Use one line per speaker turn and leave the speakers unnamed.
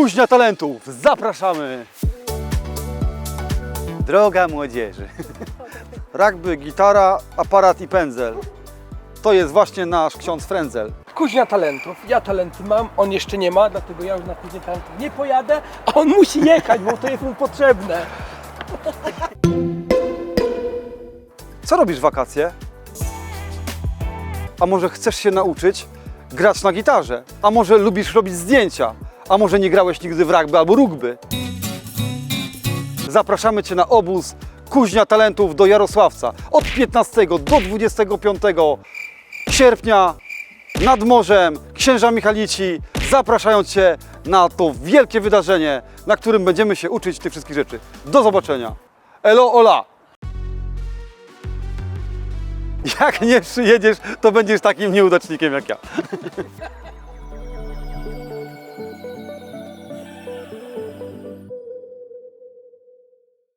Kuźnia talentów, zapraszamy! Droga młodzieży. Rugby, gitara, aparat i pędzel. To jest właśnie nasz ksiądz Frędzel.
Kuźnia talentów. Ja talenty mam, on jeszcze nie ma, dlatego ja już na kuźnię talentów nie pojadę, a on musi jechać, bo to jest mu potrzebne.
Co robisz w wakacje? A może chcesz się nauczyć grać na gitarze? A może lubisz robić zdjęcia? A może nie grałeś nigdy w rugby albo rugby? Zapraszamy Cię na obóz Kuźnia Talentów do Jarosławca od 15 do 25 sierpnia nad morzem Księża Michalici zapraszają Cię na to wielkie wydarzenie, na którym będziemy się uczyć tych wszystkich rzeczy. Do zobaczenia. Elo, ola! Jak nie przyjedziesz, to będziesz takim nieudacznikiem jak ja.